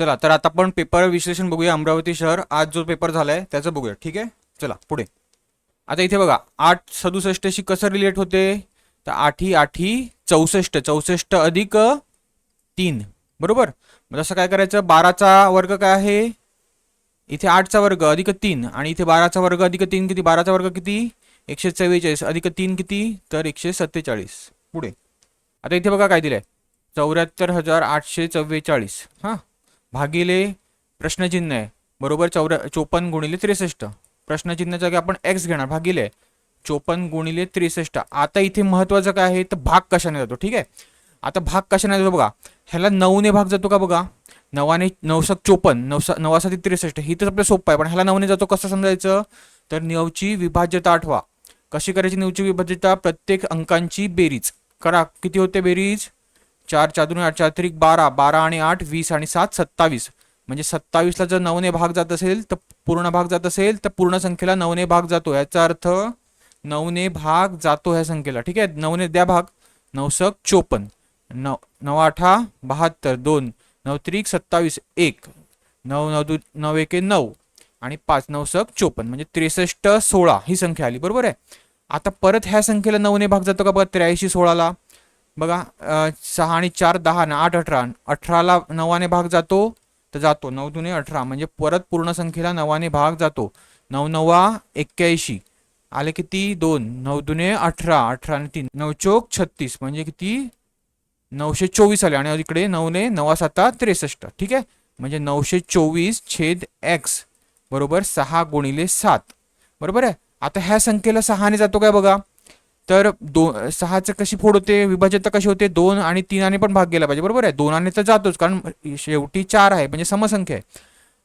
चला तर आता आपण पेपर विश्लेषण बघूया अमरावती शहर. आज जो पेपर झालाय त्याचं बघूया. ठीक आहे? चला पुढे. आता इथे बघा आठ सदुसष्टशी कसं रिलेट होते? तर आठी आठी चौसष्ट. चौसष्ट अधिक तीन. बरोबर? मग जसं काय करायचं? बाराचा वर्ग काय आहे? इथे आठचा वर्ग अधिक तीन. आणि इथे बाराचा वर्ग अधिक तीन किती? बाराचा वर्ग किती? एकशे चव्वेचाळीस. अधिक तीन किती? तर एकशे सत्तेचाळीस. पुढे. आता इथे बघा काय दिलंय. चौऱ्याहत्तर हजार आठशे चव्वेचाळीस. हां. भागिले प्रश्नचिन्ह आहे. बरोबर चौऱ्या चोपन्न गुणिले त्रेसष्ट. प्रश्नचिन्हाच्या जागी आपण एक्स घेणार. भागिले चोपन्न गुणिले त्रेसष्ट. आता इथे महत्वाचं काय आहे? तर भाग कशाने जातो? ठीक आहे? आता भाग कशाने जातो बघा. ह्याला नऊने भाग जातो का बघा? नवाने नऊसक चोपन्न नवसा नवासाठी त्रेसष्ट. ही तर आपलं सोपं आहे पण ह्याला नऊने जातो कसं समजायचं? तर नऊची विभाज्यता आठवा. कशी करायची नऊची विभाज्यता? प्रत्येक अंकांची बेरीज. करा. किती होते बेरीज? चार चार दोन चार त्रिक बारा बारा आणि आठ वीस आणि सात सत्तावीस. म्हणजे सत्तावीसला जर नऊने भाग जात असेल तर पूर्ण भाग जात असेल तर पूर्ण संख्येला नऊने भाग जातो. याचा अर्थ नऊने भाग जातो ह्या संख्येला. ठीक आहे? नऊने द्या भाग. नऊसक चोपन्न. नऊ नऊ आठा बहात्तर दोन. नऊ त्रिक सत्तावीस एक. नऊ नऊ दु नऊ एके नऊ. आणि पाच नऊसक चोपन्न. म्हणजे त्रेसष्ट सोळा ही संख्या आली. बरोबर आहे? आता परत ह्या संख्येला नऊने भाग जातो का? बघा त्र्याऐंशी सोळाला. बघा सहा आणि चार दहा ना आठ अठरा. अठराला नवाने भाग जातो तर जातो. नऊ दुने अठरा. म्हणजे परत पूर्ण संख्येला नवाने भाग जातो. नऊ नवा एक्क्याऐंशी. आले किती? दोन. नऊ दुने अठरा. अठरा आणि तीन. नऊ चोक छत्तीस. म्हणजे किती? नऊशे चोवीस आले. आणि इकडे नऊने नवा साता त्रेसष्ट. ठीक आहे? म्हणजे नऊशे चोवीस छेद एक्स बरोबर सहा गुणिले सात. बरोबर आहे? आता ह्या संख्येला सहाने जातो काय बघा? तर दो सहाचं कशी फोड होते विभाज्यता कशी होते दोन आणि तीनाने पण भाग गेला पाहिजे बरोबर आहे? दोनाने तर जातोच कारण शेवटी चार आहे म्हणजे समसंख्या आहे.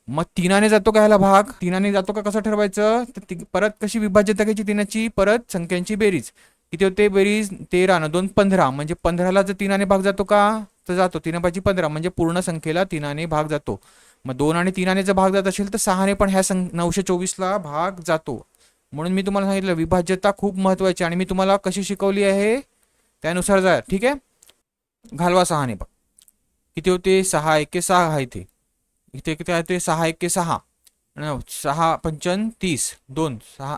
मग तीनाने जातो का ह्याला भाग? तीनाने जातो का कसं ठरवायचं? तर ती परत कशी विभाज्यता घ्यायची तीनाची? परत संख्यांची बेरीज. किती होते बेरीज? तेरा न दोन पंधरा. म्हणजे पंधराला जर तीनाने भाग जातो का तर जातो. तीन पाची पंधरा. म्हणजे पूर्ण संख्येला तीनाने भाग जातो. मग दोन आणि तीनाने जर भाग जात असेल तर सहाने पण ह्या सं नऊशे चोवीसला भाग जातो. म्हणून मी तुम्हाला सांगितलं विभाज्यता खूप महत्वाची आणि मी तुम्हाला कशी शिकवली आहे त्यानुसार जा. ठीक आहे? घालवा सहाने बघ. किती होते? सहा एके सहा आहे इथे. इथे किती आहे ते? सहा एके सहा. सहा पंचन तीस. दोन सहा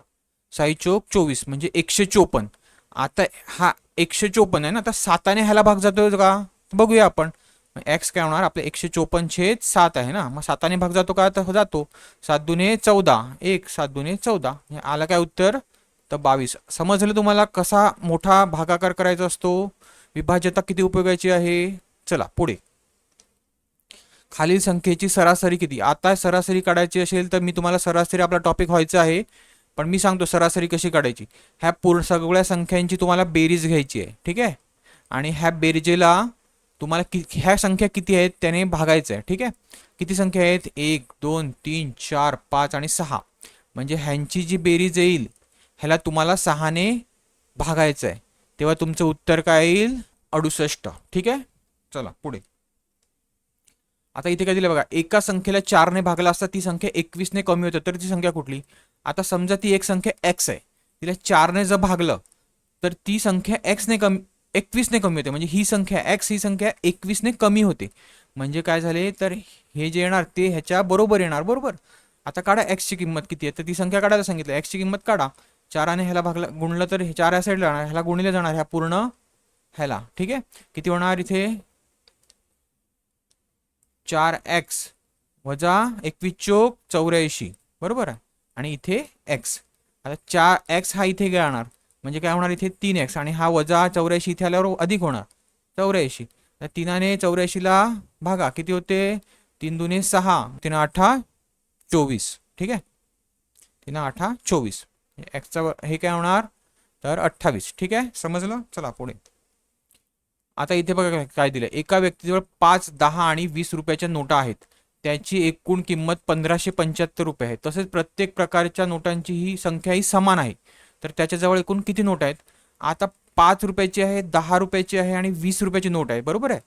साई चोक चोवीस. म्हणजे एकशे चोपन्न. आता हा एकशे चोपन्न आहे ना आता साताने ह्याला भाग जातोय का? बघूया आपण. एक्स काय होणार? आपले एकशे चोपन्न छेद सात आहे ना? मग साताने भाग जातो का? तर जातो. सात दुने चौदा. एक सात दुने चौदा. हे आलं काय उत्तर? तर बावीस. समजलं तुम्हाला कसा मोठा भागाकार करायचा असतो? विभाज्यता किती उपयोगाची आहे? चला पुढे. खालील संख्येची सरासरी किती? आता सरासरी काढायची असेल तर मी तुम्हाला सरासरी आपला टॉपिक व्हायचा आहे. पण मी सांगतो सरासरी कशी काढायची. ह्या पूर्ण सगळ्या संख्यांची तुम्हाला बेरीज घ्यायची आहे. ठीक आहे? आणि ह्या बेरीजेला तुम्हाला कि ह्या संख्या किती आहेत त्याने भागायचं आहे ठीक आहे? किती संख्या आहेत? एक दोन तीन चार पाच आणि सहा. म्हणजे ह्यांची जी बेरीज येईल ह्याला तुम्हाला सहाने भागायचं आहे तेव्हा तुमचं उत्तर काय येईल? अडुसष्ट. ठीक आहे? चला पुढे. आता इथे काय दिलं बघा एका संख्येला चारने भागला असता ती संख्या एकवीसने कमी होते तर ती संख्या कुठली? आता समजा ती एक संख्या एक्स आहे. तिला चारने जर भागलं तर ती संख्या एक्सने कमी एकवीसने कमी होते. म्हणजे ही संख्या एक्स ही संख्या एकवीसने कमी होते. म्हणजे काय झाले? तर हे जे येणार ते ह्याच्या बरोबर येणार बरोबर? आता काढा एक्सची किंमत किती आहे? तर ती संख्या काढायला सांगितलं. एक्सची किंमत काढा. चाराने ह्याला भागला गुणलं तर हे चार या साईडला जाणार ह्याला गुणले जाणार ह्या पूर्ण ह्याला. ठीक आहे? किती होणार इथे? चार एक्स वजा एकवीस चोक चौऱ्याऐंशी. बरोबर आहे? आणि इथे एक्स आता चार एक्स हा इथे येणार. म्हणजे काय होणार इथे तीन एक्स आणि हा वजा चौऱ्याऐंशी इथे आल्यावर अधिक होणार. चौऱ्याऐंशी. तर तीनाने चौऱ्याऐंशीला भागा. किती होते? तीन दुने सहा. तीन आठा चोवीस. ठीक आहे? तीन आठा चोवीस. एक्सचा हे काय होणार? तर अठ्ठावीस. ठीक आहे? समजलं? चला पुढे. आता इथे बघा काय- काय दिलं एका व्यक्तीजवळ पाच दहा आणि वीस रुपयाच्या नोटा आहेत. त्याची एकूण किंमत पंधराशे पंच्याहत्तर रुपये आहे. तसेच प्रत्येक प्रकारच्या नोटांची ही संख्या ही समान आहे. तर त्याच्याजवळ एकूण किती नोट आहेत? आता पाच रुपयाची आहे दहा रुपयाची आहे आणि वीस रुपयाची नोट आहे. बरोबर आहे?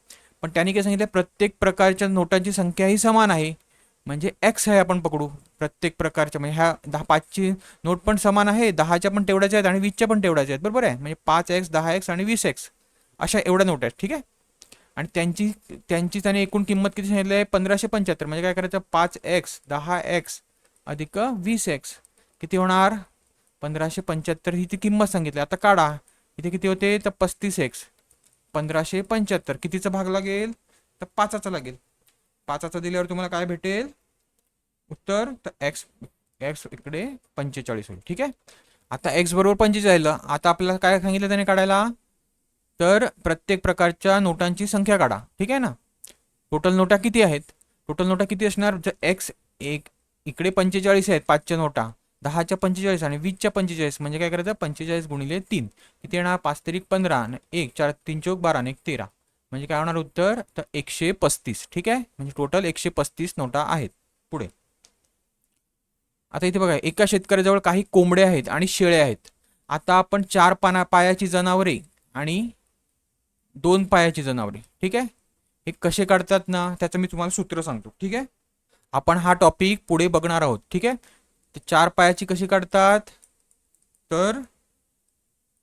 पण त्यांनी काय सांगितलं? प्रत्येक प्रकारच्या नोटांची संख्या ही समान आहे. म्हणजे एक्स आहे आपण पकडू. प्रत्येक प्रकारच्या म्हणजे ह्या दहा पाचची नोट पण समान आहे दहाच्या पण तेवढ्याच आहेत आणि वीसच्या पण तेवढ्याच आहेत. बरोबर आहे? म्हणजे पाच एक्स दहा एक्स आणि वीस एक्स अशा एवढ्या नोट आहेत. ठीक आहे? आणि त्यांची त्यांची त्याने एकूण किंमत किती सांगितली आहे? पंधराशे पंच्याहत्तर. म्हणजे काय करायचं? पाच एक्स दहा एक्स अधिक वीस एक्स किती होणार? पंधराशे पंच्याहत्तर ही ती किंमत सांगितली. आता काढा. इथे किती होते? तर पस्तीस एक्स. पंधराशे पंच्याहत्तर. कितीचा भाग लागेल? तर पाचाचा लागेल. पाचाचा दिल्यावर तुम्हाला काय भेटेल? उत्तर तर एक्स एक्स इकडे पंचेचाळीस होईल. ठीक आहे? आता एक्स बरोबर पंचेचाळीस आता आपल्याला काय सांगितलं त्याने काढायला? तर प्रत्येक प्रकारच्या नोटांची संख्या काढा. ठीक आहे ना? टोटल नोटा किती आहेत? टोटल नोटा किती असणार? जर एक्स एक इकडे पंचेचाळीस आहेत पाचच्या नोटा. दहाच्या पंचेचाळीस आणि वीसच्या पंचेचाळीस म्हणजे काय करायचं? पंचेचाळीस गुणिले तीन. किती येणार? पाच तरी पंधरा आणि एक चार तीन चौक बारा आणि एक तेरा. म्हणजे काय होणार उत्तर? तर एकशे पस्तीस. ठीक आहे? म्हणजे टोटल एकशे पस्तीस नोटा आहेत. पुढे. आता इथे बघा एका शेतकऱ्याजवळ काही कोंबड्या आहेत आणि शेळे आहेत. आता आपण चार पाना पायाची जनावरे आणि दोन पायाची जनावरे. ठीक आहे? हे कसे काढतात ना? त्याचं मी तुम्हाला सूत्र सांगतो. ठीक आहे? आपण हा टॉपिक पुढे बघणार आहोत. ठीक आहे? तर चार पायाची कशी काढतात? तर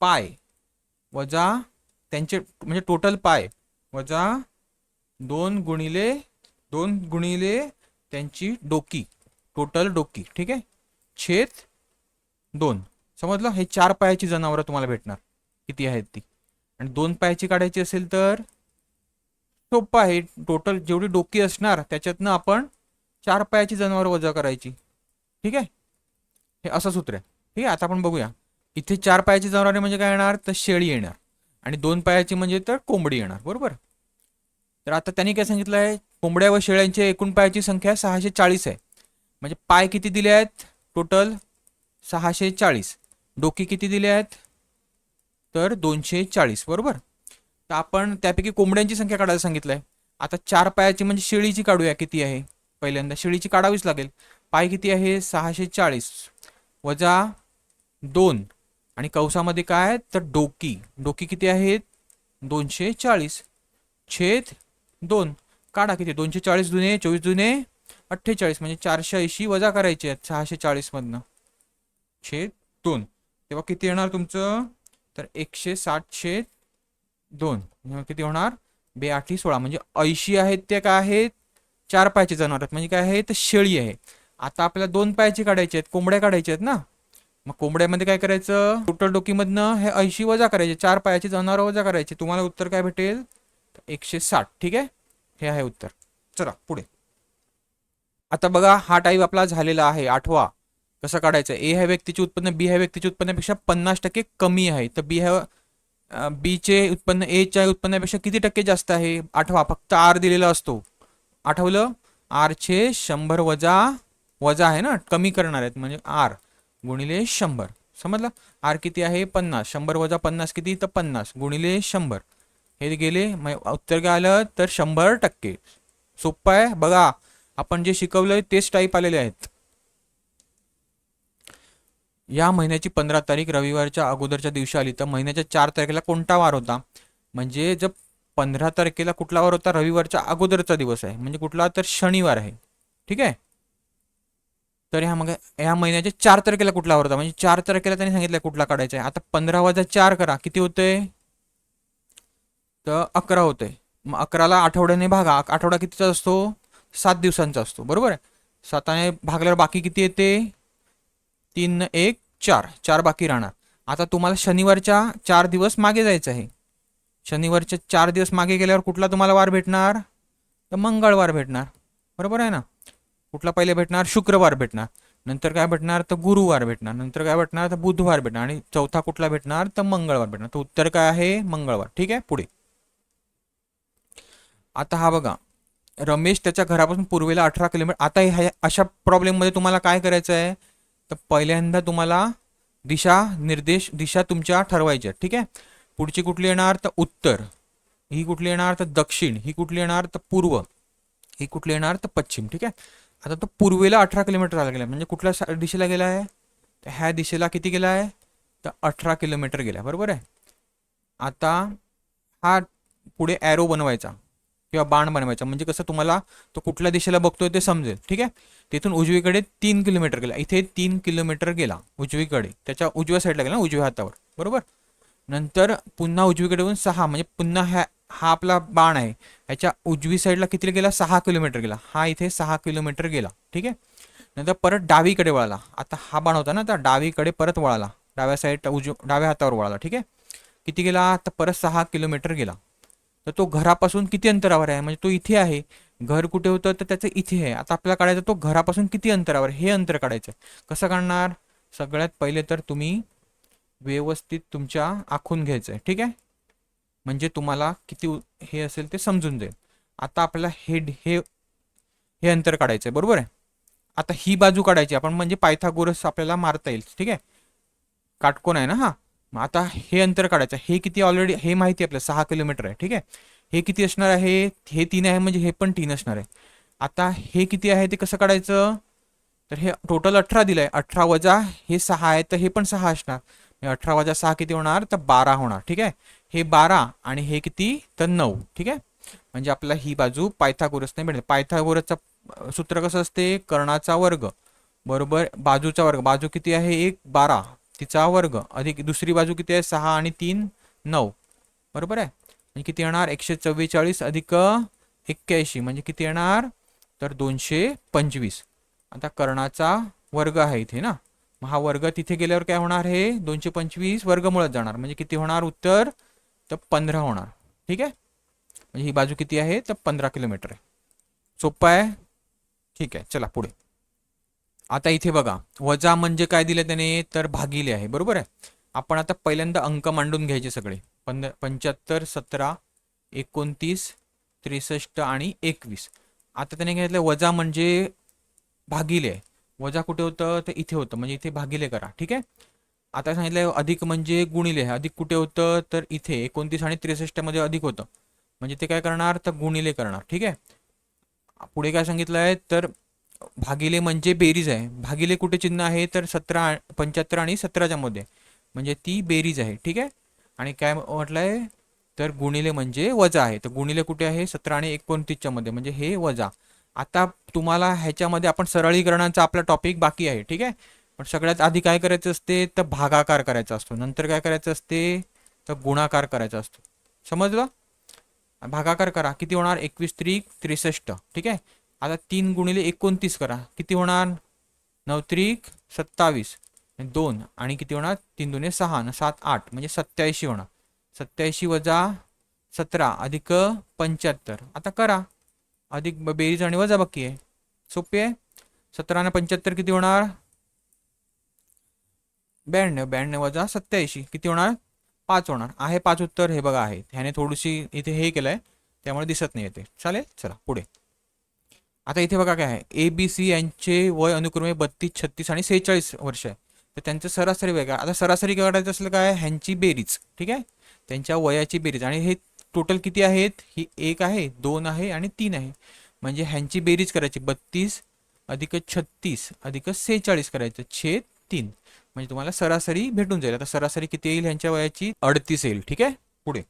पाय वजा त्यांचे म्हणजे टोटल पाय वजा दोन गुणिले दोन गुणिले त्यांची डोकी टोटल डोकी ठीक आहे? छेद दोन. समजलं? हे चार पायाची जनावरं तुम्हाला भेटणार. किती आहेत ती? आणि दोन पायाची काढायची असेल तर? सोपं आहे. टोटल जेवढी डोकी असणार त्याच्यातनं आपण चार पायाची जनावरं वजा करायची. ठीक आहे? हे असं सूत्र आहे. ठीक आहे आता आपण बघूया. इथे चार पायाची जनावरे म्हणजे काय येणार? तर शेळी येणार. आणि दोन पायाची म्हणजे तर कोंबडी येणार. बरोबर? तर आता त्यांनी काय सांगितलं आहे? कोंबड्या व शेळ्यांची एकूण पायाची संख्या सहाशे चाळीस आहे. म्हणजे पाय किती दिले आहेत? टोटल सहाशे चाळीस. डोकी किती दिले आहेत? तर दोनशे चाळीस. बरोबर? तर आपण त्यापैकी कोंबड्यांची संख्या काढायला सांगितलं आहे. आता चार पायाची म्हणजे शेळीची काढूया किती आहे? पहिल्यांदा शेळीची काढावीच लागेल. पाय किती आहे? सहाशे चाळीस. वजा दोन. आणि कवसामध्ये काय तर डोकी. डोकी किती आहेत? दोनशे चाळीस छेद दोन. काढा किती? दोनशे चाळीस जुने चोवीस जुने अठ्ठेचाळीस. म्हणजे चारशे ऐंशी वजा करायचे आहेत सहाशे चाळीसमधनं छेद दोन. तेव्हा किती येणार तुमचं? तर एकशे साठशे दोन. किती होणार? बे आठी सोळा. म्हणजे ऐंशी आहेत ते काय आहेत? चार पायचे जनावर आहेत. म्हणजे काय आहे? तर शेळी आहे. आता आपल्याला दोन पायाची काढायची आहेत कोंबड्या काढायच्या आहेत ना? मग कोंबड्यामध्ये काय करायचं? टोटल डोकीमधनं हे ऐंशी वजा करायचे चार पायाची जनावर वजा करायचे. तुम्हाला उत्तर काय भेटेल? एकशे साठ ठीक आहे? हे आहे उत्तर. चला पुढे. आता बघा हा टाईप आपला झालेला आहे. आठवा. कसं काढायचं? ए ह्या व्यक्तीचे उत्पन्न बी ह्या व्यक्तीच्या उत्पन्नापेक्षा पन्नास टक्के कमी आहे. तर बी ह्या बीचे उत्पन्न एच्या उत्पन्नापेक्षा किती टक्के जास्त आहे? आठवा. फक्त आर दिलेला असतो. आठवलं? आरचे शंभर वजा वजा आहे ना कमी करणार आहेत म्हणजे आर गुणिले शंभर. समजलं? आर किती आहे? पन्नास. शंभर वजा पन्नास किती? तर पन्नास गुणिले शंभर. हे गेले उत्तर काय आलं? तर शंभर टक्के. सोपं आहे. बघा आपण जे शिकवलंय तेच टाईप आलेले आहेत. या महिन्याची पंधरा तारीख रविवारच्या अगोदरच्या दिवशी आली. तर महिन्याच्या चार तारखेला कोणता वार होता? म्हणजे जर पंधरा तारखेला कुठला वार होता? रविवारच्या अगोदरचा दिवस आहे. म्हणजे कुठला? तर शनिवार आहे. ठीक आहे? तर ह्या मग ह्या महिन्याच्या चार तारखेला कुठला वार होता म्हणजे चार तारखेला त्यांनी सांगितलं कुठला काढायचा आहे. आता पंधरा वाजा चार करा. किती होते? तर अकरा होते. मग अकराला आठवड्याने भागा. आठवडा कितीचा असतो? सात दिवसांचा असतो. बरोबर आहे? साताने भागल्यावर बाकी किती येते? तीन एक चार. चार बाकी राहणार. आता तुम्हाला शनिवारच्या चार दिवस मागे जायचं आहे. शनिवारच्या चार दिवस मागे गेल्यावर कुठला तुम्हाला वार भेटणार? तर मंगळवार भेटणार. बरोबर आहे ना? कुठला पहिले भेटणार? शुक्रवार भेटणार. नंतर काय भेटणार? तर गुरुवार भेटणार. नंतर काय भेटणार? तर बुधवार भेटणार. आणि चौथा कुठला भेटणार? तर मंगळवार भेटणार. तर उत्तर काय आहे? मंगळवार. ठीक आहे? पुढे. आता हा बघा. रमेश त्याच्या घरापासून पूर्वेला अठरा किलोमीटर. आता ह्या अशा प्रॉब्लेममध्ये तुम्हाला काय करायचं आहे? तर पहिल्यांदा तुम्हाला दिशा निर्देश दिशा तुमच्या ठरवायच्या ठीक आहे? पुढची कुठली येणार? तर उत्तर. ही कुठली येणार? तर दक्षिण. ही कुठली येणार? तर पूर्व. ही कुठली येणार? तर पश्चिम. ठीक आहे? आता तो पूर्वेला अठरा किलोमीटर आला गेला. म्हणजे कुठल्या सा- दिशेला गेला आहे? तर ह्या दिशेला किती गेला आहे? तर अठरा किलोमीटर गेला. बरोबर आहे? आता हा पुढे ॲरो बनवायचा किंवा बाण बनवायचा. म्हणजे कसं तुम्हाला तो कुठल्या दिशेला बघतोय ते समजेल. ठीक आहे? तिथून उजवीकडे तीन किलोमीटर गेला. इथे तीन किलोमीटर गेला उजवीकडे. त्याच्या उजव्या साईडला गेला उजव्या हातावर. बरोबर? नंतर पुन्हा उजवीकडे येऊन सहा. म्हणजे पुन्हा ह्या हा आपला बाण आहे. ह्याच्या उजवी साईडला किती गेला? सहा किलोमीटर गेला. हा इथे सहा किलोमीटर गेला. ठीक आहे? नंतर परत डावीकडे वळाला. आता हा बाण होता ना तर डावीकडे परत वळाला. डाव्या साईड उजव डाव्या हातावर वळाला. ठीक आहे? किती गेला? तर परत सहा किलोमीटर गेला. तर तो घरापासून किती अंतरावर आहे? म्हणजे तो इथे आहे. घर कुठे होतं? तर त्याचं इथे आहे. आता आपल्याला काढायचं तो घरापासून किती अंतरावर? हे अंतर काढायचं आहे. कसं काढणार? सगळ्यात पहिले तर तुम्ही व्यवस्थित तुमच्या आखून घ्यायचं आहे. ठीक आहे? म्हणजे तुम्हाला किती हे असेल ते समजून जाईल. आता आपल्याला हे हे हे अंतर काढायचं आहे बरोबर आहे? आता ही बाजू काढायची आपण म्हणजे पायथागोरस आपल्याला मारता येईल ठीक आहे? काटकोन आहे ना हा? मग आता हे अंतर काढायचं हे किती ऑलरेडी हे माहिती आहे आपल्याला सहा किलोमीटर आहे ठीक आहे? हे किती असणार आहे? हे तीन आहे म्हणजे हे पण तीन असणार आहे. आता हे किती आहे ते कसं काढायचं? तर हे टोटल अठरा दिलं आहे अठरा वजा हे सहा आहे तर हे पण सहा असणार. म्हणजे अठरा वजा सहा किती होणार? तर बारा होणार ठीक आहे? हे बारा आणि हे किती? तर नऊ. ठीक आहे? म्हणजे आपल्याला ही बाजू पायथागोरसने मिळेल पायथागोरसचं सूत्र कसं असते? कर्णाचा वर्ग. बरोबर? बाजूचा वर्ग. बाजू किती आहे? एक बारा. तिचा वर्ग. अधिक दुसरी बाजू किती आहे? सहा आणि तीन नऊ. बरोबर आहे? म्हणजे किती येणार? एकशे चव्वेचाळीस अधिक एक्क्याऐंशी. म्हणजे किती येणार? तर दोनशे पंचवीस. आता कर्णाचा वर्ग आहे इथे ना? मग हा वर्ग तिथे गेल्यावर काय होणार हे? दोनशे पंचवीस वर्गमुळात जाणार. म्हणजे किती होणार? उत्तर तर पंधरा होणार. ठीक आहे? म्हणजे ही बाजू किती आहे? तर पंधरा किलोमीटर आहे. सोपं आहे? ठीक आहे. चला पुढे. आता इथे बघा. वजा म्हणजे काय दिलं त्याने? तर भागिले आहे. बरोबर आहे? आपण आता पहिल्यांदा अंक मांडून घ्यायचे सगळे. पंध पंच्याहत्तर सतरा एकोणतीस त्रेसष्ट आणि एकवीस. आता त्याने घेतलं वजा म्हणजे भागिले आहे. वजा कुठे होतं? तर इथे होतं. म्हणजे इथे भागिले करा. ठीक आहे? आता सांगितलं अधिक म्हणजे गुणिले आहे अधिक कुठे होतं तर इथे एकोणतीस आणि त्रेसष्टमध्ये अधिक होतं. म्हणजे ते काय करणार? तर गुणिले करणार ठीक आहे? पुढे काय सांगितलं आहे तर भागिले म्हणजे बेरीज आहे. भागिले कुठे चिन्ह आहे? तर सतरा पंच्याहत्तर आणि सतराच्या मध्ये. म्हणजे ती बेरीज आहे ठीक आहे? आणि काय म्हटलंय? तर गुणिले म्हणजे वजा आहे. तर गुणिले कुठे आहे? सतरा आणि एकोणतीसच्या मध्ये. म्हणजे हे वजा. आता तुम्हाला ह्याच्यामध्ये आपण सरळीकरणाचा आपला टॉपिक बाकी आहे ठीक आहे? पण सगळ्यात आधी काय करायचं असते तर भागाकार करायचा असतो. नंतर काय करायचं असते तर गुणाकार करायचा असतो. समजलं? भागाकार करा. किती होणार? एकवीस त्रिक त्रेसष्ट. ठीक आहे? आता तीन गुणिले एकोणतीस करा. किती होणार? नऊ त्रिक सत्तावीस. दोन. आणि किती होणार? तीन दोन्ही सहा. न सात आठ. म्हणजे सत्याऐंशी होणार. सत्याऐंशी वजा सतरा अधिक पंच्याहत्तर. आता करा. अधिक ब- बेरीज आणि वजा बाकी आहे. सोपी आहे? सतरा आणि पंच्याहत्तर किती होणार? ब्याण्णव ब्याण्णव वजा सत्याऐंशी किती होणार? पाच होणार. आहे पाच उत्तर हे बघा आहे ह्याने थोडीशी इथे हे केलंय त्यामुळे दिसत नाही येते. चालेल? चला पुढे. आता इथे बघा काय आहे. ए बी सी यांचे वय अनुक्रमे बत्तीस छत्तीस आणि सेहेचाळीस वर्ष आहे. तर त्यांचं सरासरी वेगळं आता सरासरी काढायचं असलं काय? ह्यांची बेरीज. ठीक आहे? त्यांच्या वयाची बेरीज. आणि हे टोटल किती आहेत? ही एक आहे दोन आहे आणि तीन आहे. म्हणजे ह्यांची बेरीज करायची. बत्तीस अधिक छत्तीस अधिक सेहेचाळीस करायचं. छेद तीन. म्हणजे तुम्हाला सरासरी भेटून जाईल. आता सरासरी किती येईल ह्यांच्या वयाची? अडतीस येईल. ठीक आहे? पुढे.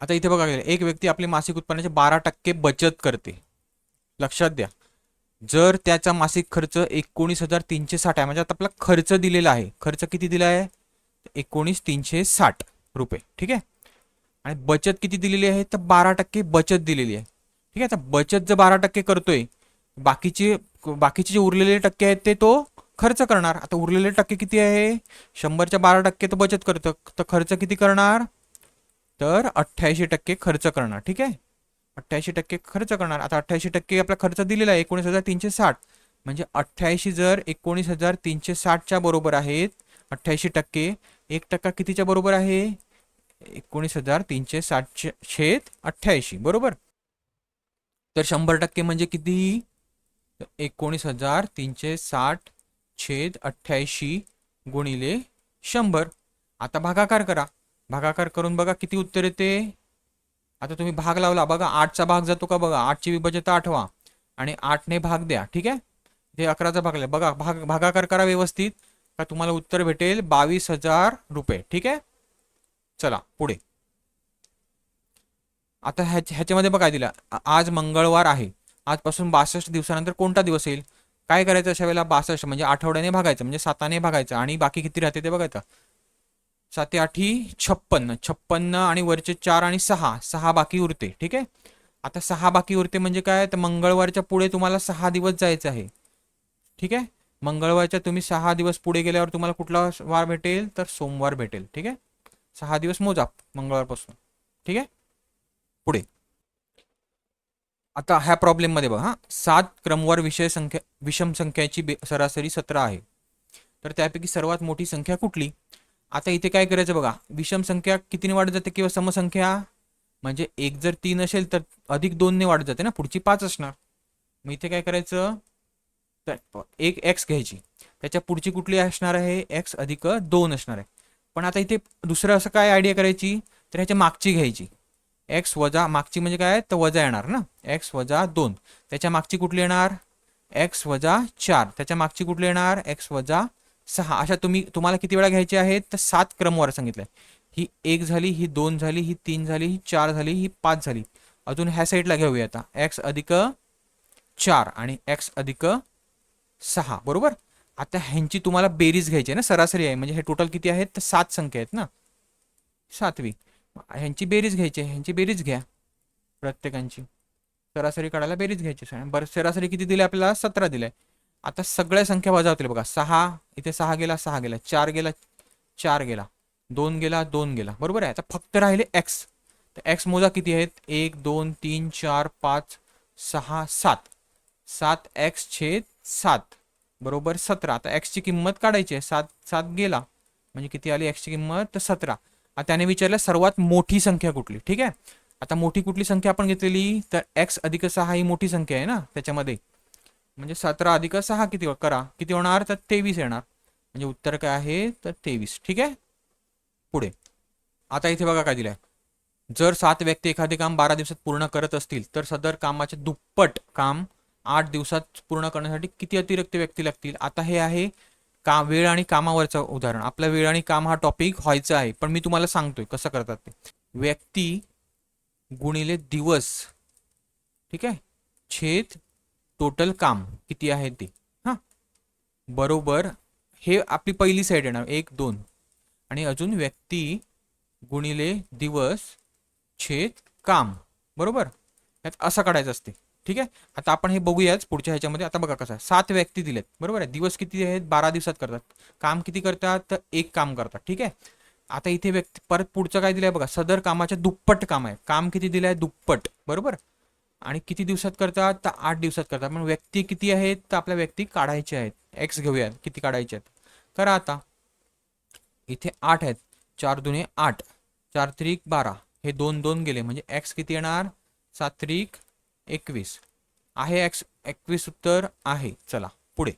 आता इथे बघा गेलं एक व्यक्ती आपली मासिक उत्पन्नाचे बारा टक्के बचत करते. लक्षात द्या. जर त्याचा मासिक खर्च एकोणीस हजार तीनशे साठ आहे म्हणजे आता आपला खर्च दिलेला आहे. खर्च किती दिला आहे? एकोणीस तीनशे साठ रुपये. ठीक आहे? आणि बचत किती दिलेली आहे? तर बारा टक्के बचत दिलेली आहे. ठीक आहे? आता बचत जर बारा टक्के करतोय बाकीचे बाकीचे जे उरलेले टक्के आहेत ते तो खर्च करणार? आता उरलेले टक्के किती आहे? शंभरच्या बारा टक्के तर बचत करतो. तर खर्च किती करणार? तर अठ्ठ्याऐंशी टक्के खर्च करणार ठीक आहे? अठ्ठ्याऐंशी टक्के खर्च करणार. आता अठ्ठ्याऐंशी टक्के आपला खर्च दिलेला आहे एकोणीस हजार तीनशे साठ. म्हणजे अठ्ठ्याऐंशी जर एकोणीस हजार तीनशे साठच्या बरोबर आहेत अठ्ठ्याऐंशी टक्के एक टक्का कितीच्या बरोबर आहे? एकोणीस हजार तीनशे साठशे छेद अठ्ठ्याऐंशी बरोबर? तर शंभर टक्के म्हणजे किती? एकोणीस हजार तीनशे साठ छेद अठ्ठ्याऐंशी गुणिले शंभर. आता भागाकार करा. भागाकार करून बघा किती उत्तर येते. आता तुम्ही भाग लावला. बघा आठचा भाग जातो का बघा? आठची विभाजित आठवा. आणि आठने भाग द्या ठीक आहे? ते अकराचा भाग लिहा. बघा भाग भागाकार करा व्यवस्थित. का तुम्हाला उत्तर भेटेल बावीस हजार रुपये ठीक आहे? चला पुढे. आता ह्याच ह्याच्यामध्ये बघा दिला. आज मंगळवार आहे. आजपासून बासष्ट दिवसानंतर कोणता दिवस येईल? काय करायचं अशा वेळेला? बासष्ट म्हणजे आठवड्याने भागायचं म्हणजे साताने भागायचं. आणि बाकी किती राहते ते बघायचं साते आठी छप्पन्न छप्पन्न आणि वरचे चार आणि सहा. सहा बाकी उरते ठीक आहे? आता सहा बाकी उरते म्हणजे काय? तर मंगळवारच्या पुढे तुम्हाला सहा दिवस जायचं आहे. ठीक आहे? मंगळवारच्या तुम्ही सहा दिवस पुढे गेल्यावर तुम्हाला कुठला वार भेटेल? तर सोमवार भेटेल ठीक आहे? सहा दिवस मोजा मंगळवारपासून ठीक आहे? पुढे. आता ह्या प्रॉब्लेममध्ये बघा हा. सात क्रमवार विषय संख्या विषम संख्याची बे- सरासरी सतरा आहे. तर त्यापैकी सर्वात मोठी संख्या कुठली? आता इथे काय करायचं बघा विषम संख्या कितीने वाढत जाते किंवा समसंख्या? म्हणजे एक जर तीन असेल तर अधिक दोनने वाढत जाते ना पुढची पाच असणार. मग इथे काय करायचं? तर एक एक्स घ्यायची. त्याच्या पुढची कुठली असणार आहे? एक्स अधिक दोन असणार आहे. पण आता इथे दुसरं असं काय आयडिया करायची? तर ह्याच्या मागची घ्यायची. एक्स वजा मागची म्हणजे काय तर वजा येणार ना? एक्स वजा दोन. त्याच्या मागची कुठली येणार? एक्स वजा चार. त्याच्या मागची कुठली येणार? एक्स वजा सहा. अशा तुम्ही तुम्हाला किती वेळा घ्यायचे आहेत? तर सात क्रमवार सांगितलंय. ही एक झाली ही दोन झाली ही तीन झाली ही चार झाली ही पाच झाली. अजून ह्या साईडला घेऊया आता. एक्स अधिक चार आणि एक्स अधिक सहा. बरोबर? आता ह्यांची तुम्हाला बेरीज घ्यायची आहे ना? सरासरी आहे. म्हणजे हे टोटल किती आहेत? तर सात संख्या आहेत ना? सातवी. ह्यांची बेरीज घ्यायची आहे ह्यांची बेरीज घ्या. प्रत्येकांची. सरासरी काढायला बेरीज घ्यायची सर बरं सरासरी किती दिली आपल्याला? सतरा दिले. आता सगळ्या संख्या वजा होतील बघा. सहा इथे सहा गेला सहा गेला. चार गेला चार गेला. दोन गेला दोन गेला. बरोबर आहे? आता फक्त राहिले एक्स तर एक्स मोजा किती आहेत? एक दोन तीन चार पाच सहा सात. सात एक्स छेद सात. बरोबर सतरा. आता एक्सची किंमत काढायची आहे. सात सात गेला. म्हणजे किती आली? एक्सची किंमत? तर सतरा. त्याने विचारलं सर्वात मोठी संख्या कुठली? ठीक आहे? आता मोठी कुठली संख्या आपण घेतलेली? तर एक्स अधिक सहा ही मोठी संख्या आहे ना त्याच्यामध्ये. म्हणजे सतरा अधिक सहा किती करा. किती होणार? तर तेवीस येणार. म्हणजे उत्तर काय आहे? तर तेवीस. ठीक आहे? पुढे. आता इथे बघा काय दिलंय. जर सात व्यक्ती एखादे काम बारा दिवसात पूर्ण करत असतील तर सदर कामाचे दुप्पट काम आठ दिवसात पूर्ण करण्यासाठी किती अतिरिक्त व्यक्ती लागतील? आता हे आहे का वेळ आणि कामावरचं उदाहरण. आपला वेळ आणि काम हा टॉपिक व्हायचा आहे पण मी तुम्हाला सांगतोय कसं करतात ते. व्यक्ती गुणिले दिवस ठीक आहे? छेद टोटल काम किती आहे ते. हां? बरोबर हे आपली पहिली साईड येणार. एक दोन. आणि अजून व्यक्ती गुणिले दिवस छेद काम. बरोबर? यात असं काढायचं असते. ठीक आहे? आता आपण हे बघूयाच पुढच्या ह्याच्यामध्ये. आता बघा कसं आहे. सात व्यक्ती दिलेत. बरोबर आहे? दिवस किती आहेत? बारा दिवसात करतात. काम किती करतात? तर एक काम करतात. ठीक आहे? आता इथे व्यक्ती परत पुढचं काय दिलंय बघा. सदर कामाच्या दुप्पट काम आहे काम किती दिलंय? दुप्पट. बरोबर? आणि किती दिवसात करतात? तर आठ दिवसात करतात. पण व्यक्ती किती आहेत? तर आपल्या व्यक्ती काढायचे आहेत. एक्स घेऊयात. किती काढायचे आहेत? करा आता. इथे आठ आहेत. चार दुने आठ. चार त्रिक बारा. हे दोन दोन गेले. म्हणजे एक्स किती येणार? सात त्रिक एकवीस. आहे एक्स एकवीस उत्तर आहे. चला पुढे.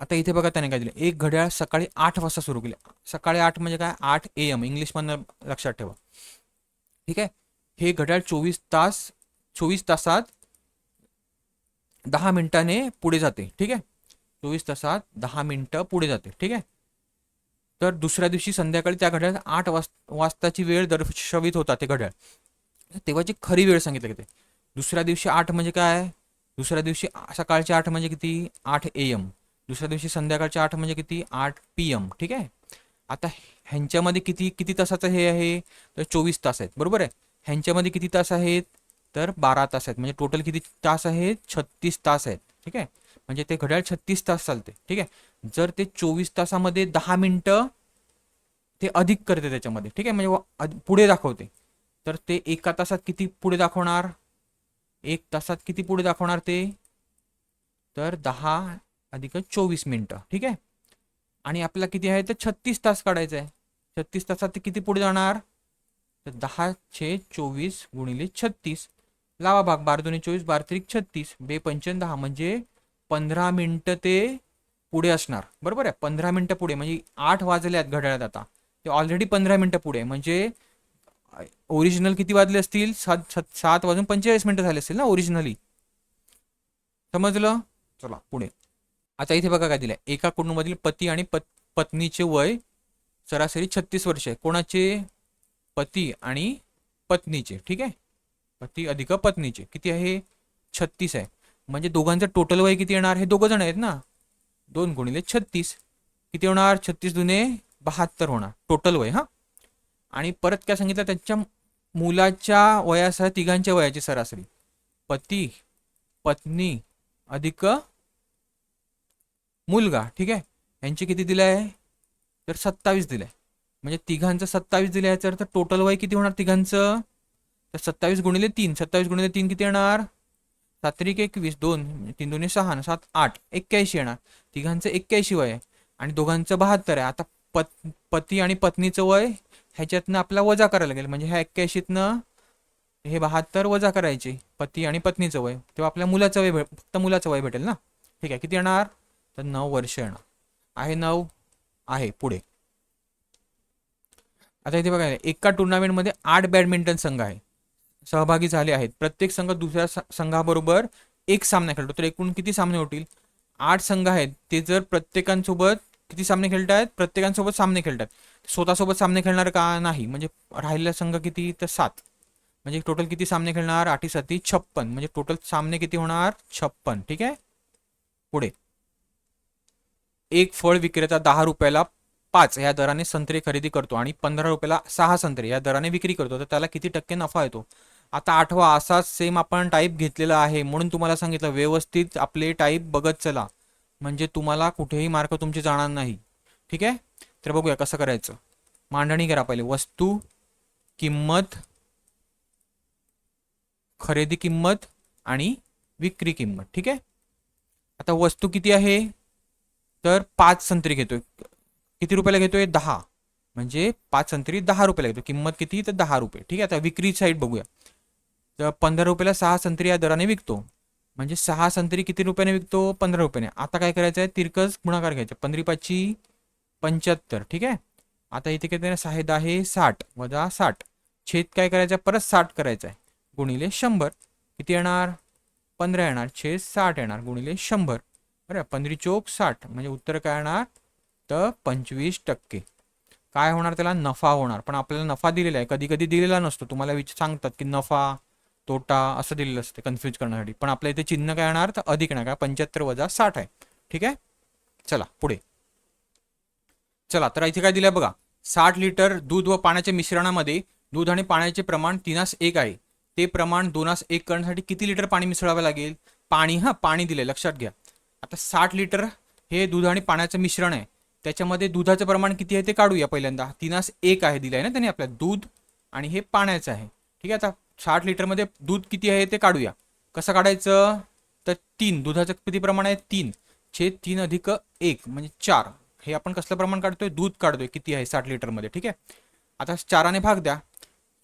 आता इथे बघा त्याने काय दिलं. एक घड्याळ सकाळी आठ वाजता सुरू केले. सकाळी आठ म्हणजे काय? आठ ए एम इंग्लिशमधनं लक्षात ठेवा. ठीक आहे? हे घड्याळ चोवीस तास चोवीस तासात दहा मिनिटाने पुढे जाते. ठीक आहे? चोवीस तासात दहा मिनिटं पुढे जाते. ठीक आहे? तर दुसऱ्या दिवशी संध्याकाळी त्या घड्याळ आठ वाज वाजताची वेळ दर्शवित होता ते घड्याळ. तेव्हाची खरी वेळ सांगितली गेली दुसऱ्या दिवशी आठ म्हणजे काय? दुसऱ्या दिवशी सकाळचे आठ म्हणजे किती? आठ ए एम दुसऱ्या दिवशी संध्याकाळचे आठ म्हणजे किती? आठ पी एम ठीक आहे? आता ह्यांच्यामध्ये किती किती तासाचं हे आहे? तर चोवीस तास आहेत. बरोबर आहे? ह्यांच्यामध्ये किती तास आहेत? तर बारा तास आहेत. म्हणजे टोटल किती तास आहेत? छत्तीस तास आहेत. ठीक आहे? म्हणजे ते घड्याळ छत्तीस तास चालते. ठीक आहे? जर ते चोवीस तासामध्ये दहा मिनटं ते अधिक करते त्याच्यामध्ये. ठीक आहे? म्हणजे पुढे दाखवते. तर ते एका तासात किती पुढे दाखवणार? एक तासात किती पुढे दाखवणार ते? तर दहा अधिक चोवीस मिनटं ठीक आहे? आणि आपल्याला किती आहे तर छत्तीस तास काढायचं आहे. छत्तीस तासात ते किती पुढे जाणार? तर दहा छे चोवीस गुणिले छत्तीस. लावा भाग बार दोन्ही चोवीस बार त्रिक छत्तीस. बे पंचन दहा म्हणजे पंधरा मिनटं ते पुढे असणार. बरोबर आहे? पंधरा मिनटं पुढे म्हणजे आठ वाजले आहेत घड्याळात आता. ते ऑलरेडी पंधरा मिनटं पुढे म्हणजे ओरिजिनल किती वाजले असतील? सात सात सात वाजून पंचेचाळीस मिनटं झाले असतील ना ओरिजिनली समजलं? चला पुढे. आता इथे बघा काय दिलंय. एका कुटुंबातील पती आणि पत पत्नीचे वय सरासरी छत्तीस वर्ष. आहे कोणाचे? पती आणि पत्नीचे. ठीक आहे? पती अधिक पत्नीचे. किती आहे? छत्तीस आहे. म्हणजे दोघांचं टोटल वय किती येणार? हे दोघं जण आहेत ना? दोन गुणिले छत्तीस. किती होणार? छत्तीस दुने बहात्तर होणार. टोटल वय हा? आणि परत काय सांगितलं? त्यांच्या मुलाच्या वयासह तिघांच्या वयाची सरासरी. पती पत्नी अधिक मुलगा ठीक आहे? यांची किती दिले आहे? तर सत्तावीस दिले. म्हणजे तिघांचं सत्तावीस दिले आहे तर टोटल वय किती होणार तिघांचं? तर सत्तावीस गुणिले तीन. सत्तावीस गुणिले तीन किती येणार? सात्रिक एकवीस दोन. म्हणजे तीन दोन्ही सहा सात आठ. एक्क्याऐंशी येणार. तिघांचं एक्क्याऐंशी वय आहे. आणि दोघांचं बहात्तर आहे. आता पत पती आणि पत्नीचं वय ह्याच्यातनं आपला वजा करायला लागेल. म्हणजे ह्या एक्क्याऐंशीतनं हे बहात्तर वजा करायचे पती आणि पत्नीचं वय. तेव्हा आपल्या मुलाचं वय भेट फक्त मुलाचं वय भेटेल ना? ठीक आहे किती येणार? तर नऊ वर्ष येणार. आहे नऊ आहे पुढे. आता इथे बघा एका टुर्नामेंटमध्ये आठ बॅडमिंटन संघ आहे. सहभागी झाले आहेत. प्रत्येक संघ दुसऱ्या संघाबरोबर एक सामना खेळतो. तर एकूण किती सामने होतील? आठ संघ आहेत. ते जर प्रत्येकांसोबत किती सामने खेळत आहेत प्रत्येकांसोबत सामने खेळतात स्वतःसोबत सामने खेळणार का नाही? म्हणजे राहिलेला संघ किती? तर सात. म्हणजे टोटल किती सामने खेळणार? आठी साती छप्पन. म्हणजे टोटल सामने किती होणार? छप्पन. ठीक आहे? पुढे. एक फळ विक्रेता दहा रुपयाला पाच. या दराने संत्रे खरेदी करतो आणि पंधरा रुपयाला सहा संत्रे. या दराने विक्री करतो. तर त्याला किती टक्के नफा येतो? आता आठवा असाच सेम आपण टाईप घेतलेला आहे. म्हणून तुम्हाला सांगितलं व्यवस्थित आपले टाईप बघत चला. म्हणजे तुम्हाला कुठेही मार्क तुमचे जाणार नाही. ठीक आहे? तर बघूया कसं करायचं. मांडणी करा पहिले. वस्तू किंमत खरेदी किंमत आणि विक्री किंमत. ठीक आहे? आता वस्तू किती आहे? तर पाच संत्री घेतोय. किती रुपयाला घेतोय? दहा. म्हणजे पाच संत्री दहा रुपयाला घेतो किंमत किती? तर दहा रुपये. ठीक आहे? आता विक्री साईड बघूया. तर पंधरा रुपयाला सहा संत्री या दराने विकतो. म्हणजे सहा संत्री किती रुपयाने विकतो? पंधरा रुपयाने. आता काय करायचं आहे? तिरकस गुणाकार घ्यायचा. पंधरी पाचशी पंच्याहत्तर. ठीक आहे? आता इथे किती आहे? सहा दहा आहे साठ. वजा साठ. छेद काय करायचं? आहे? परत साठ करायचं आहे. गुणिले शंभर. किती येणार? पंधरा येणार. छेद साठ येणार. गुणिले शंभर. बरं? पंधरी चोक साठ. म्हणजे उत्तर काय येणार? तर पंचवीस टक्के. काय होणार त्याला? नफा होणार. पण आपल्याला नफा दिलेला आहे. कधी कधी दिलेला नसतो. तुम्हाला विच सांगतात की नफा तोटा असं दिलेलं असते कन्फ्यूज करण्यासाठी. पण आपल्या इथे चिन्ह काय येणार तर अधिक नाही काय पंच्याहत्तर वजा साठ आहे. ठीक आहे? चला पुढे. चला तर इथे काय दिलंय बघा. साठ लिटर दूध व पाण्याच्या मिश्रणामध्ये दूध आणि पाण्याचे प्रमाण तीनास एक आहे. ते प्रमाण दोनास एक करण्यासाठी किती लिटर पाणी मिसळावं लागेल? पाणी हा पाणी दिले लक्षात घ्या. आता साठ लिटर हे दूध आणि पाण्याचं मिश्रण आहे. त्याच्यामध्ये दुधाचं प्रमाण किती आहे ते काढूया पहिल्यांदा. तीनास एक आहे दिलं आहे ना त्याने आपल्या दूध आणि हे पाण्याचं आहे. ठीक आहे आता साठ लिटरमध्ये दूध किती आहे ते काढूया. कसं काढायचं? तर तीन दुधाचं किती प्रमाण आहे? तीन. छेद तीन अधिक एक म्हणजे चार. हे आपण कसलं प्रमाण काढतोय? दूध काढतोय. किती आहे? साठ लिटरमध्ये. ठीक आहे? आता चाराने भाग द्या.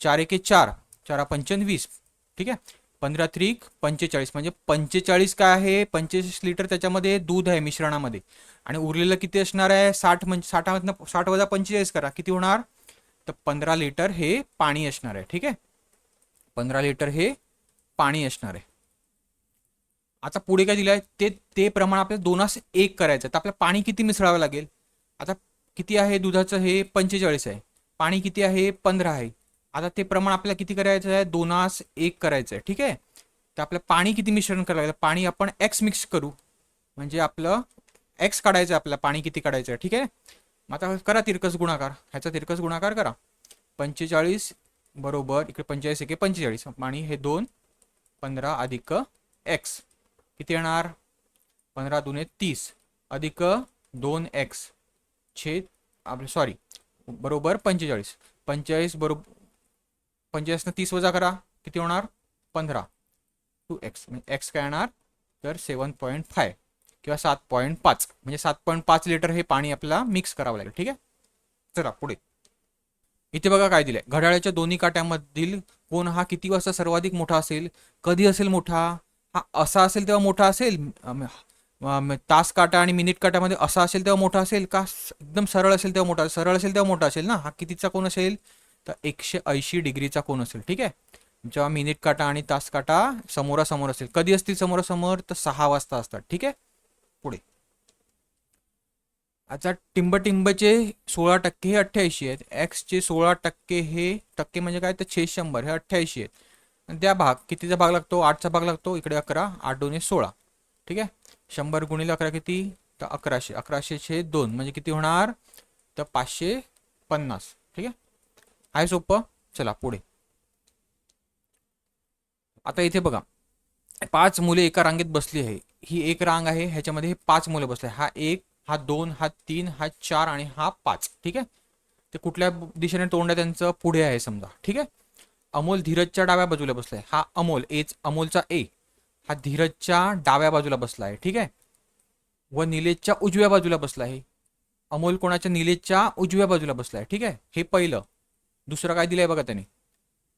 चार एके चार. चारा पंचन वीस. ठीक आहे? पंधरा त्रिक पंचेचाळीस. म्हणजे पंचेचाळीस काय आहे? पंचेचाळीस लिटर त्याच्यामध्ये दूध आहे मिश्रणामध्ये. आणि उरलेलं किती असणार आहे? साठ म्हणजे साठामधनं साठ वजा पंचेचाळीस करा. किती होणार? तर पंधरा लिटर हे पाणी असणार आहे. ठीक आहे? पंधरा लिटर हे पाणी असणार आहे. आता पुढे काय दिलं आहे ते ते प्रमाण आपल्याला दोनास एक करायचं तर आपल्याला पाणी किती मिसळावं लागेल? आता किती आहे दुधाचं? हे पंचेचाळीस आहे. पाणी किती आहे? पंधरा आहे. आता ते प्रमाण आपल्याला किती करायचं आहे? दोनास एक करायचं आहे. ठीक आहे? तर आपलं पाणी किती मिश्रण करायला लागेल? पाणी आपण एक्स मिक्स करू. म्हणजे आपलं एक्स काढायचं आहे आपल्याला. पाणी किती काढायचं आहे? ठीक आहे? मग आता करा तिरकस गुणाकार. ह्याचा तिरकस गुणाकार करा. पंचेचाळीस बरोबर इकडे पंचेचाळीस एके पंचेचाळीस? आणि हे दोन पंधरा अधिक एक्स किती येणार? पंधरा दुने तीस. अधिक दोन एक्स छेद आपले सॉरी बरोबर पंचेचाळीस. पंचेचाळीस बरोबर पंचेचाळीसनं तीस वजा करा. किती होणार? पंधरा. टू एक्स म्हणजे एक्स काय येणार? तर सेवन पॉईंट फाय. किंवा सात पॉईंट पाच. म्हणजे सात पॉईंट पाच लिटर हे पाणी आपल्याला मिक्स करावं लागेल. ठीक आहे? चला पुढे. इथे बघा काय दिलंय. घड्याळाच्या दोन्ही काट्यामधील कोण हा किती वाजता सर्वाधिक मोठा असेल? कधी असेल मोठा? हा असा असेल तेव्हा मोठा असेल? तास काटा आणि मिनिट काट्यामध्ये असा असेल तेव्हा मोठा असेल? का एकदम सरळ असेल तेव्हा मोठा? सरळ असेल तेव्हा मोठा असेल ना? हा कितीचा कोण असेल? तर एकशे ऐंशी डिग्रीचा कोण असेल. ठीक आहे? जेव्हा मिनिट काटा आणि तास काटा समोरासमोर असेल. कधी असतील समोरासमोर? तर सहा वाजता असतात. ठीक आहे? पुढे. आता टिंबटिंबचे सोळा टक्के हे अठ्ठ्याऐंशी आहेत. एक्सचे सोळा टक्के हे टक्के म्हणजे काय? तर छे शंभर हे अठ्ठ्याऐंशी आहेत. आणि त्या भाग कितीचा भाग लागतो? आठचा भाग लागतो. इकडे अकरा आठ दोन्ही सोळा. ठीक आहे? शंभर गुणिले अकरा किती? तर अकराशे. अकराशे छे दोन. म्हणजे किती होणार? तर पाचशे पन्नास. ठीक आहे? आहे सोपं चला पुढे. आता इथे बघा. पाच मुले एका रांगेत बसली आहे. ही एक रांग आहे. ह्याच्यामध्ये हे पाच मुलं बसले आहे. हा एक हा दोन हा तीन हा चार आणि हा पाच. ठीक आहे? ते कुठल्या दिशेने तोंड आहे त्यांचं? पुढे आहे समजा. ठीक आहे? अमोल धीरजच्या डाव्या बाजूला बसलाय. हा अमोल एच अमोलचा ए. हा धीरजच्या डाव्या बाजूला बसला आहे ठीक आहे? व निलेशच्या उजव्या बाजूला बसला आहे अमोल कोणाच्या? निलेशच्या उजव्या बाजूला बसला आहे ठीक आहे? हे पहिलं. दुसरं काय दिलंय बघा त्याने?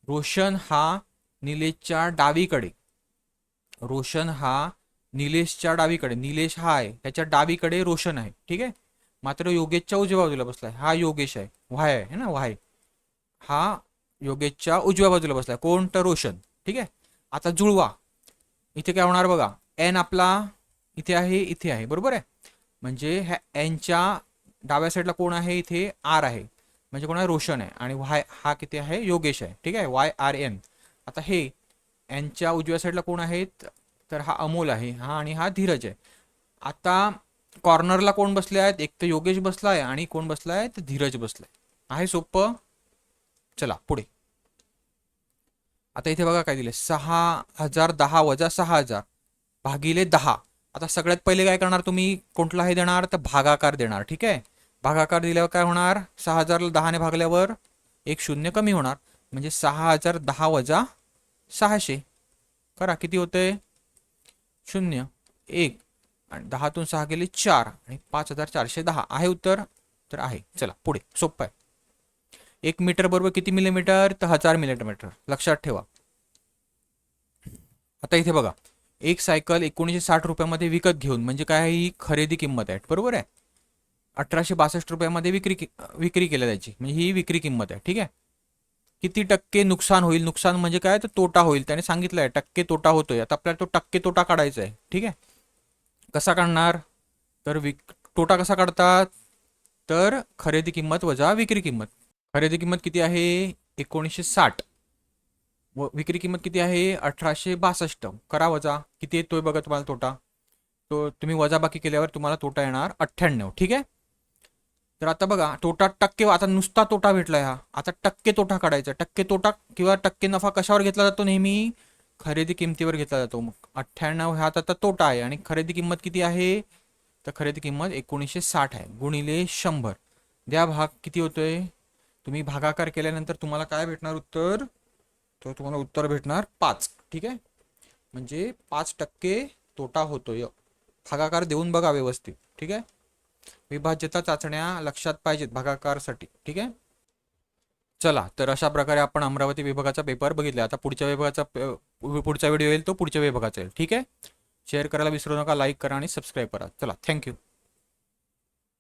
रोशन हा निलेशच्या डावीकडे. रोशन हा निलेशच्या डावीकडे निलेश हा आहे त्याच्या डावीकडे रोशन आहे ठीक आहे? मात्र योगेशच्या उजव्या बाजूला बसलाय हा योगेश आहे व्हाय आहे ना व्हाय. हा योगेशच्या उजव्या बाजूला बसलाय कोण तर रोशन ठीक आहे? आता जुळवा. इथे काय होणार बघा एन आपला इथे आहे इथे आहे बरोबर आहे? म्हणजे ह्या एनच्या डाव्या साईडला कोण आहे? इथे आर आहे. म्हणजे कोण आहे? रोशन आहे. आणि व्हाय हा किती आहे? योगेश आहे ठीक आहे? वाय आर एन आता हे एनच्या उजव्या साईडला कोण आहेत? तर हा अमोल आहे हा आणि हा धीरज आहे. आता कॉर्नरला कोण बसले आहेत? एक तर योगेश बसला आहे आणि कोण बसला आहे? तर धीरज बसलाय आहे. सोपं चला पुढे. आता इथे बघा काय दिले सहा हजार दहा वजा सहा हजार भागिले दहा. आता सगळ्यात पहिले काय करणार तुम्ही? कोणला हे देणार? तर भागाकार देणार ठीक आहे? भागाकार दिल्यावर काय होणार? सहा हजारला दहाने भागल्यावर एक शून्य कमी होणार. म्हणजे सहा हजार दहा वजा सहाशे. करा किती होते? शून्य एक आणि दहातून सहा गेले चार आणि पाच हजार चारशे दहा. आहे उत्तर? तर आहे. चला पुढे. सोपं आहे. एक मीटर बरोबर किती मिलीमीटर तर हजार मिलीमीटर लक्षात ठेवा. आता इथे बघा. एक सायकल एकोणीसशे साठ रुपयामध्ये विकत घेऊन म्हणजे काय? ही खरेदी किंमत आहे. बरोबर आहे? अठराशे बासष्ट रुपयामध्ये विक्री विक्री केल्या जायची. म्हणजे ही विक्री किंमत आहे. ठीक आहे? किती टक्के नुकसान होईल? नुकसान म्हणजे काय? तर तोटा होईल. त्याने सांगितलं आहे टक्के तोटा होतोय. आता आपल्याला तो टक्के तोटा काढायचा आहे. ठीक आहे? कसा काढणार? तर विक तोटा कसा काढतात? तर खरेदी किंमत वजा विक्री किंमत. खरेदी किंमत किती आहे? एकोणीसशे साठ. व विक्री किंमत किती आहे? अठराशे बासष्ट. करा वजा. किती येतोय बघा तुम्हाला तोटा? तो तुम्ही वजाबाकी केल्यावर तुम्हाला तोटा येणार अठ्ठ्याण्णव. ठीक आहे? तर आता बघा तोटा टक्के आता नुसता तोटा भेटलाय हा. आता टक्के तोटा काढायचा. टक्के तोटा किंवा टक्के नफा कशावर घेतला जातो नेहमी? खरेदी किमतीवर घेतला जातो मग. अठ्ठ्याण्णव ह्यात आता तोटा आहे आणि खरेदी किंमत किती आहे? तर खरेदी किंमत एकोणीसशे साठ आहे. गुणिले शंभर. द्या भाग किती होतोय? तुम्ही भागाकार केल्यानंतर तुम्हाला काय भेटणार उत्तर? तर तुम्हाला उत्तर भेटणार पाच. ठीक आहे? म्हणजे पाच टक्के तोटा होतोय. भागाकार देऊन बघा व्यवस्थित. ठीक आहे? विभाज्यता चाचण्या लक्षात पाहिजेत भागाकारसाठी. ठीक आहे? चला तर अशा प्रकारे आपण अमरावती विभागाचा पेपर बघितला. आता पुढच्या विभागाचा पुढचा व्हिडिओ येईल तो पुढच्या विभागाचा येईल. ठीक आहे? शेअर करायला विसरू नका लाईक करा आणि सबस्क्राईब करा. चला थँक्यू.